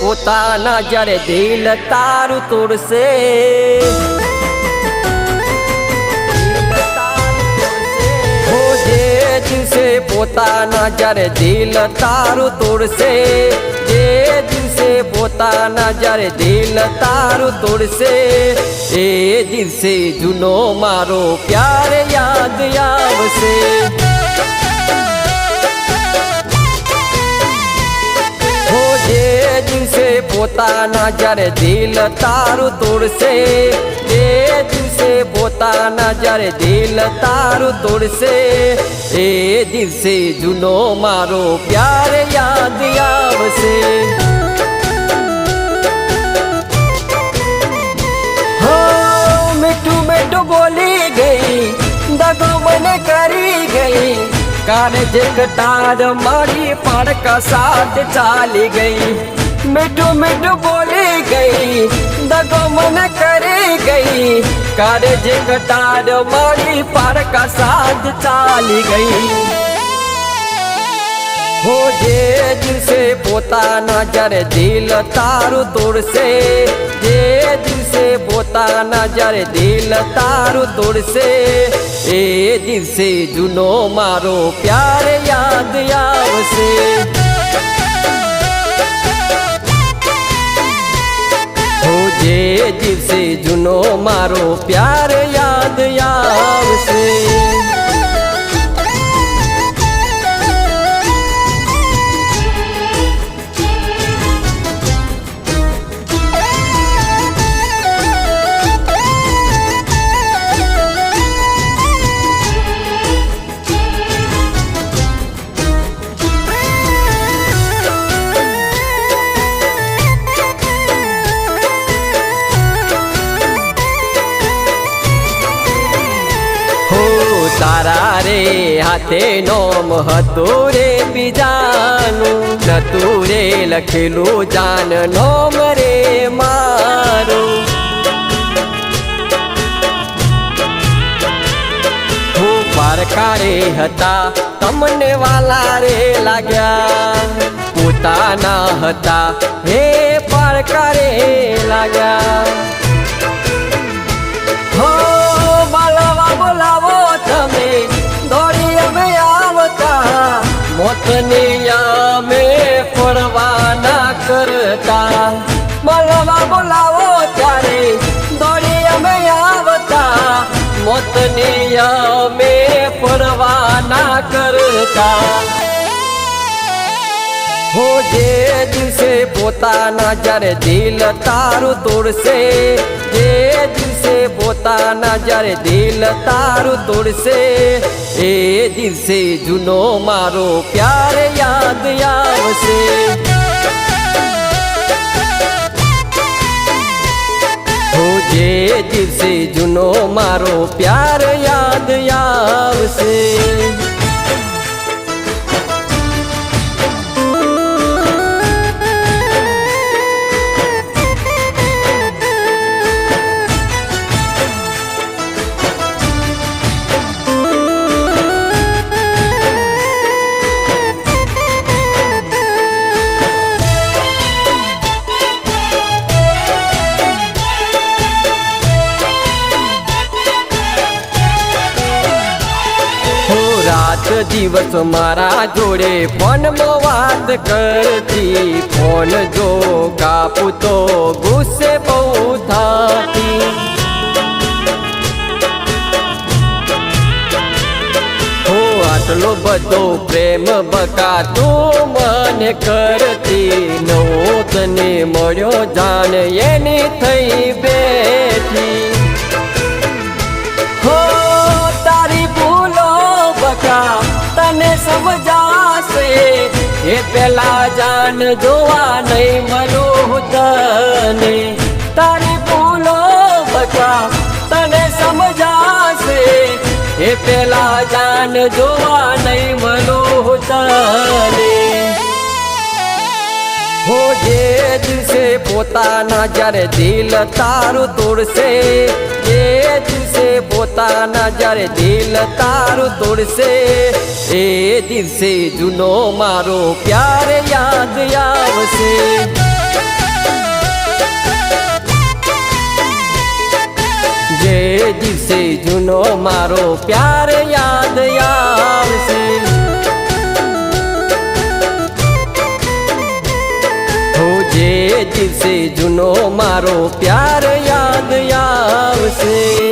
પોતાના જ્યારે દિલ તારું તોડશે હો જે દિવસે પોતાના જ્યારે દિલ તારું તોડશે જે દિવસે પોતાના જ્યારે દિલ તારું તોડશે એ દિવસે જૂનો મારો પ્યાર યાદ આવશે દિવસે પોતાના જ્યારે દિલ તારું તોડશે એ દિવસે પોતાના જ્યારે દિલ તારું તોડશે એ દિવસે જૂનો મારો પ્યાર યાદ આવશે હો મીઠું મીઠું બોલી ગઈ દગો મને કરી ગઈ કાને જે કટાર मिठू मिठू बोली गई, दगो मन करे गई। कारज कटार मारी पार का साथ चाली गई। हो जे दिल से पोता नज़र दिल तारू तोड़ से। जे दिल से पोता नज़र दिल तारू तोड़ से। ए दिल से जुनो मारो प्यार याद याव से। મારો પ્યાર યાદ આવશે તારા રે, હાથે નોમ હતું રે બીજાનું. નતું રે લખેલું જાન, નોમ રે મારું. હું પારકારે હતા, તમને વાલા રે લાગ્યા. પોતાના હતા, હે પારકારે લાગ્યા. મોતની અમે ફરવાના કરતા બોલાવા બોલાવો ત્યારે દોડી અમે આવતા મોતની અમે ફરવાના કરતા હો જે દિવસે પોતાના જ્યારે દિલ તારું તોડશે જે દિવસે પોતાના જ્યારે દિલ તારું તોડશે એ દિવસે જૂનો મારો પ્યાર યાદ આવશે. જે દિવસે જૂનો મારો પ્યાર યાદ આવશે. દિવસ મારા જોડે ફોનમાં વાત કરતી, ફોન જો કાપું તો ગુસ્સે બહુ થતી આટલો બધો પ્રેમ બકા તું મને કરતી નવો તને મળ્યો જાન એની થઈ બેઠી સમજાશે એ પેલા જાન જોવા નહીં મળું તને. તારી ભૂલો બચા, તને સમજાશે. એ પેલા જાન જોવા નહીં મળું તને. दिवसे पोता नज़र दिल तारू तोड़से ये दिवसे पोता नज़र दिल तारू तोड़से ये दिवसे जुनो मारो प्यार याद आवसे दिवसे जुनो मारो प्यार याद आवसे हो जे દિવસે જૂનો મારો પ્યાર યાદ આવશે